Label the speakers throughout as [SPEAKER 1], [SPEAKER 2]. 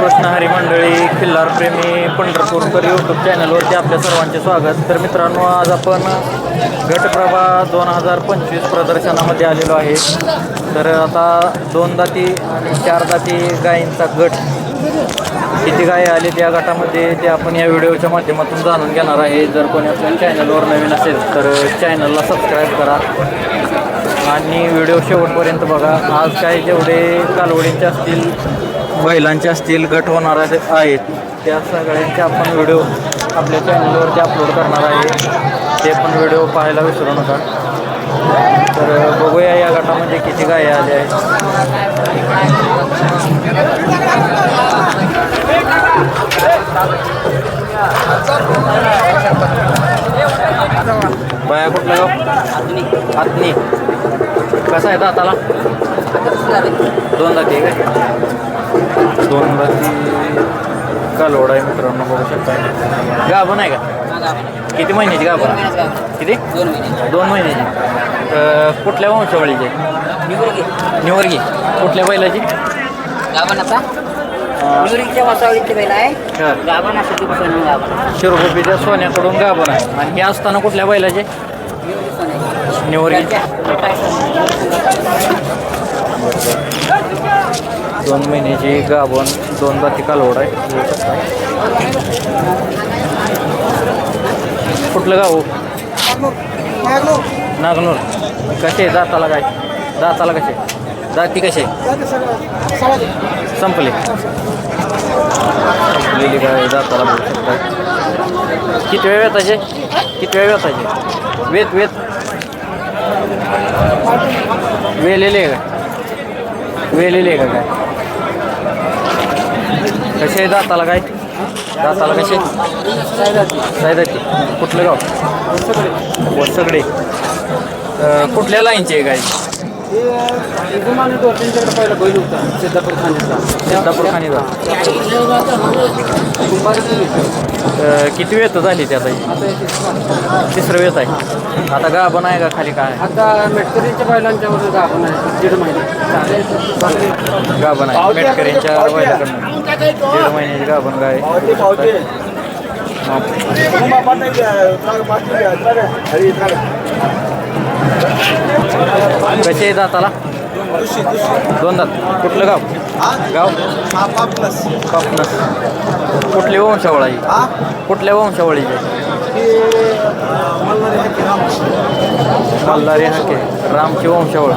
[SPEAKER 1] रामकृष्ण हरी मंडळी खिल्लार प्रेमी पंढरपूरकर यूट्यूब चॅनलवरती आपल्या सर्वांचे स्वागत. तर मित्रांनो आज आपण गटप्रभा दोन हजार पंचवीस प्रदर्शनामध्ये आलेलो आहे. तर आता दोन दाती आणि चार दाती गायींचा गट किती गाय आले त्या गटामध्ये ते आपण या व्हिडिओच्या माध्यमातून जाणून घेणार आहे. जर कोणी आपल्या चॅनलवर नवीन असेल तर चॅनलला सबस्क्राईब करा. आणि व्हिडिओ शेवटपर्यंत बघा. आज काय जेवढे कालवडींचे असतील बैलांचे असतील गट होणार आहेत. त्या सगळ्यांचे आपण व्हिडिओ आपल्या चॅनलवरती अपलोड करणार आहे. ते पण व्हिडिओ पाहायला विसरू नका. तर बघूया या गटामध्ये किती गाय आले आहेत. बाया कुठलं आत्नी आतनी. कसा आहे दाताला? दोन दाती काय दोन दाती कालवड आहे मित्रांनो बघू शकता. गाभण आहे का? किती महिन्याची गाभण? किती?
[SPEAKER 2] दोन
[SPEAKER 1] महिन्याची. कुठल्या वंशावळीची? निवर्गी. कुठल्या बैलाची?
[SPEAKER 2] गाभण आता
[SPEAKER 1] सोन्याकडून गाभण आहे. आणि हे असताना कुठल्या बैलाचे?
[SPEAKER 2] निवडी
[SPEAKER 1] निवर्गी. दोन महिन्याची गाभण दोन दाती कालवड आहे. कुठलं गाव? नागनूर. कसे दाताला काय? दाताला कसे? दाती कसे? संपले. संपलेली काय दाताला बोलू शकता किती वेळ वेताचे किती वेळ वेताचे वेत वेत. वेलेले आहे का? वेलेले आहे का काय? कसे आहे दाताला काय? दाताला कसे? सायदाची कुठलं गाव? सगळे. अं, कुठल्या लाईनचे
[SPEAKER 3] पहिला बैल होता सिद्धापूर खाण्याचा
[SPEAKER 1] सिद्धापूर खाणीचा. अं, किती वेत झाली ते आता तिसरं वेत आहे. आता गाभण आहे का खाली काय?
[SPEAKER 3] आता मेटकरीच्या बैलांच्या वर आपण आहे दीड महिने.
[SPEAKER 1] गाभण आहे. मेटकरींच्या बैलाकडनं. दीड महिन्याची गाभण गाय. कसे दाताला? दोन दात. कुठलं गाव? गाव? कापनस कुठली वंशावळाची? कुठल्या वंशावळीची मल्हारी हाके रामची. वंशावळ.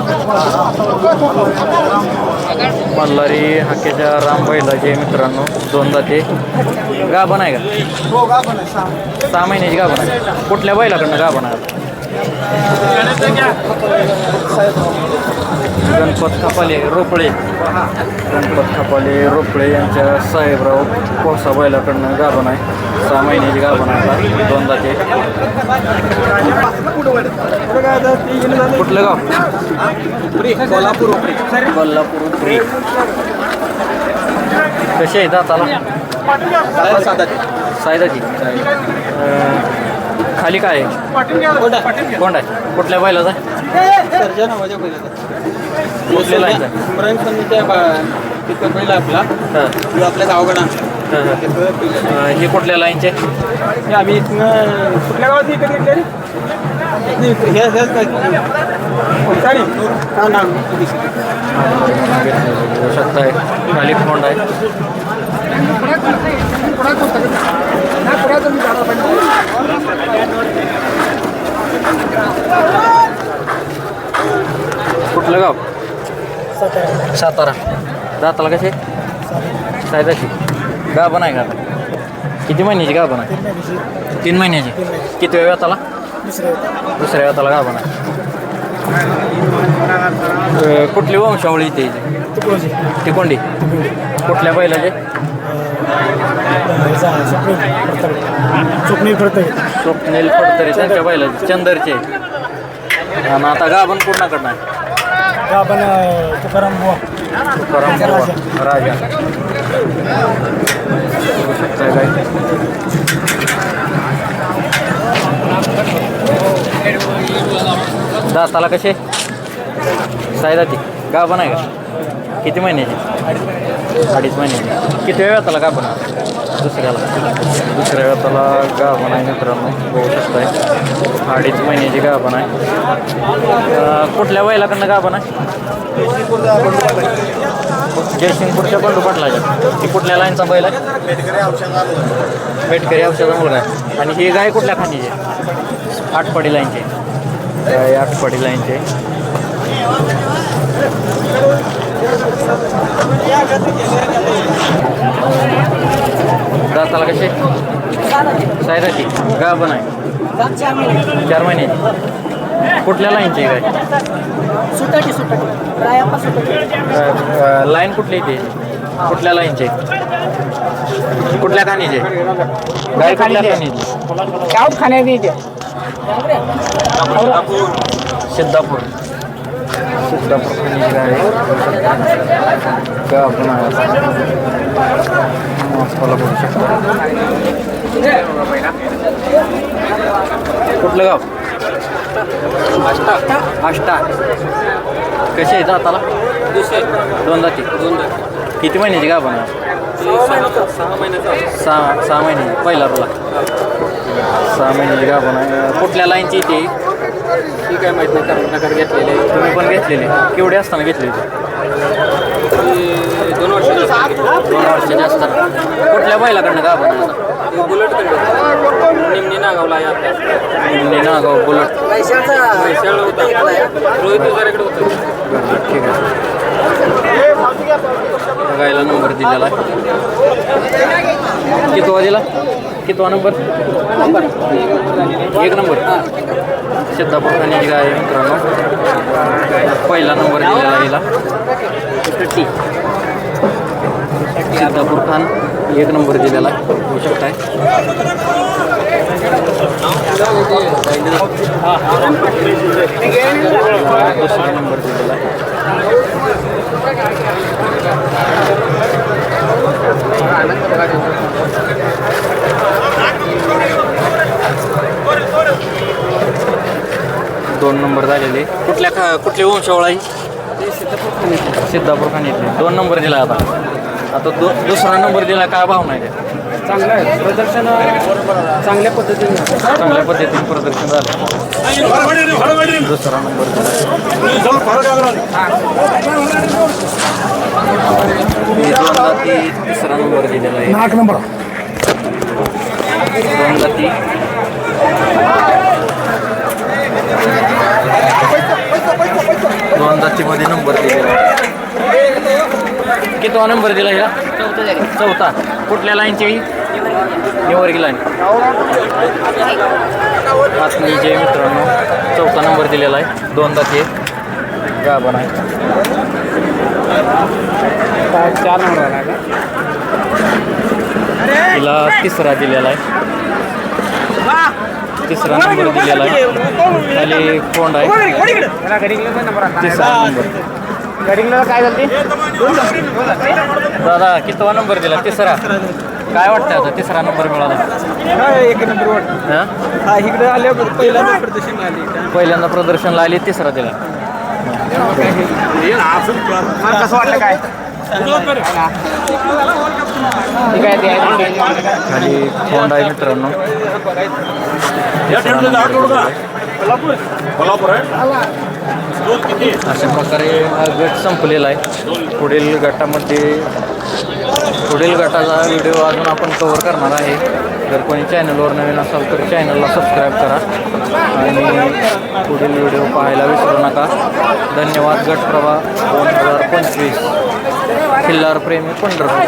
[SPEAKER 1] मल्हारी हाकेच्या राम बैलाचे मित्रांनो दोन दाते. गाभण आहे का? सहा महिन्याची गाभण आहे. कुठल्या बैलाकडनं गाभण आहे? गणपत खपाले रोपळे. गणपत खपाले रोपळे यांच्या साहेबराव कोसा बैलाकडनं गाभण आहे. सहा महिन्याची गाभण आहे आता. दोन दाते कुठलं गाव?
[SPEAKER 3] कोल्हापूर
[SPEAKER 1] कोल्हापूर उपरी कसे आहे दाताला? सायदाची अं, खाली काय? आहे कोंड आहे कुठल्या बैलाचा? आहे? आहे?
[SPEAKER 3] इब्राहिम आपला
[SPEAKER 1] हां,
[SPEAKER 3] आपल्या गावाकडं
[SPEAKER 1] हां. हे कुठल्या लाईनचे?
[SPEAKER 3] हे आम्ही इथनं कुठल्या गावात इकडे घेतले हे काय
[SPEAKER 1] शकताय खाली कोंड आहे? सातारा. दाताला कसे सायदाची गाभण आहे का? किती महिन्याची गाभण आहे? तीन महिन्याची. किती वेळ व्याताला दुसऱ्या व्याताला गाभण आहे. कुठली वंशावळी इथे? तिकोंडी कुठल्या बैलाचे?
[SPEAKER 4] चुकणी करतोय
[SPEAKER 1] स्वप्नील फडतरे. त्यांच्या बैलाचे. चंदरचे. आणि आता गाभण पूर्णाकडनं आहे
[SPEAKER 4] आपण तुकाराम बुवा
[SPEAKER 1] तुकाराम बाबा, राजा। दाताला कसे? सायदाती गाभण आहे का? किती महिन्याची? अडीच महिन्याची. किती वेळ त्याला गाभण दुसऱ्याला. दुसऱ्या वेळाला गाभण आहे मित्रांनो. बघू शकताय. अडीच महिन्याची गाभण आहे. कुठल्या बैलाकडनं गाभण आहे? जयसिंगपूरच्या बंडू पाटलाच्या ती कुठल्या लाईनचा बैल आहे? पेटकरी औषधा मुलगा आहे. आणि ही गाय कुठल्या खाणीची आहे? आटपाडी लाईनची गाय आठपाडी लाईनची आहे. दाताला कसे? सायराची. गा पण आहे. चार महिन्याची कुठल्या लाईनची गाय?
[SPEAKER 2] सुटाची सुटाची
[SPEAKER 1] लाईन कुठली येते कुठल्या लाईनचे कुठल्या खाणीचे गाय कुठल्या खाणीची
[SPEAKER 2] खाण्यात
[SPEAKER 1] सिद्धापूर. सुद्धा खाणीची गाय आहे. गाव आपण मस्ताला बघू कुठलं गाव? आष्टा. आष्टा कसे आहे आताला दोन जाती दोन जाती किती महिन्याची गाव आपण सहा सहा सहा महिने पहिला रोला. सहा महिन्याची गाव बना कुठल्या लाईनची ती?
[SPEAKER 3] ही काय माहीत नाही कारण नगर घेतलेले
[SPEAKER 1] तुम्ही पण घेतलेली केवढी असताना घेतली होती?
[SPEAKER 3] दोन वर्ष
[SPEAKER 1] दोन वर्षाची असताना कुठल्या बैलाकडनं गाव बना
[SPEAKER 3] बुलेट निमणी नागावला आहे आता
[SPEAKER 1] नागाव बुलट.
[SPEAKER 3] होता. रोहित वगैरेकडे होतं.
[SPEAKER 1] बरं, ठीक आहे. गायला नंबर दिलेला आहे. कितवा दिला कितवा नंबर एक नंबर सिद्धापूर खाण्याची गाय आहे मित्रांनो पहिला नंबर दिलेला हिला सिद्धापूर खान एक नंबर दिलेला आहे होऊ शकताय दुसरा नंबर दिलेला आहे दोन नंबर झालेले. कुठल्या खा कुठली वंशावळ आहे सिद्धापूर खाण्यातले दोन नंबर दिला आता. आता दो दुसरा नंबर दिला काय भाव नाही
[SPEAKER 3] चांगलं आहे. प्रदर्शन चांगल्या पद्धतीने
[SPEAKER 1] चांगल्या पद्धतीने प्रदर्शन झालं. दुसरा नंबर दिला दोनदा ती तिसरा नंबर दिलेला आहे.
[SPEAKER 4] नाक नंबर.
[SPEAKER 1] दोनदा ती. दोन जातीमध्ये नंबर दिलेला आहे. कितवा नंबर दिला हिला? चौथा कुठल्या लाईनची? ही निवर्गी लाईन आतली जे मित्रांनो. चौथा नंबर दिलेला आहे. दोन दाती आहे गाभण आहे.
[SPEAKER 3] चार नंबर
[SPEAKER 1] तिला तिसरा दिलेला आहे. तिसरा नंबर दिलेला आहे. खाली कोंड आहे. तिसरा नंबर.
[SPEAKER 3] गडिंगला काय झालं
[SPEAKER 1] दादा कितवा नंबर दिला तिसरा. काय वाटतं आता तिसरा नंबर मिळाला?
[SPEAKER 3] काय एक नंबर वाट
[SPEAKER 1] हां?
[SPEAKER 3] हा इकडे आल्यावर पहिल्यांदा प्रदर्शन आली.
[SPEAKER 1] पहिल्यांदा प्रदर्शनला आली तिसरा दिला.
[SPEAKER 3] कसं वाटलं काय? ठीक आहे ते
[SPEAKER 1] खाली कोंड आहे मित्रांनो. नंबर दिलेला आहे. अशा प्रकारे हा गट संपलेला आहे. पुढील गटामध्ये पुढील गटाचा व्हिडिओ अजून आपण कवर करणार आहे. जर कोणी चॅनलवर नवीन असाल तर चॅनलला सबस्क्राईब करा. आणि पुढील व्हिडिओ पाहायला विसरू नका. धन्यवाद गटप्रभा दोन हजार पंचवीस. खिल्लार प्रेमी पंढरपूर.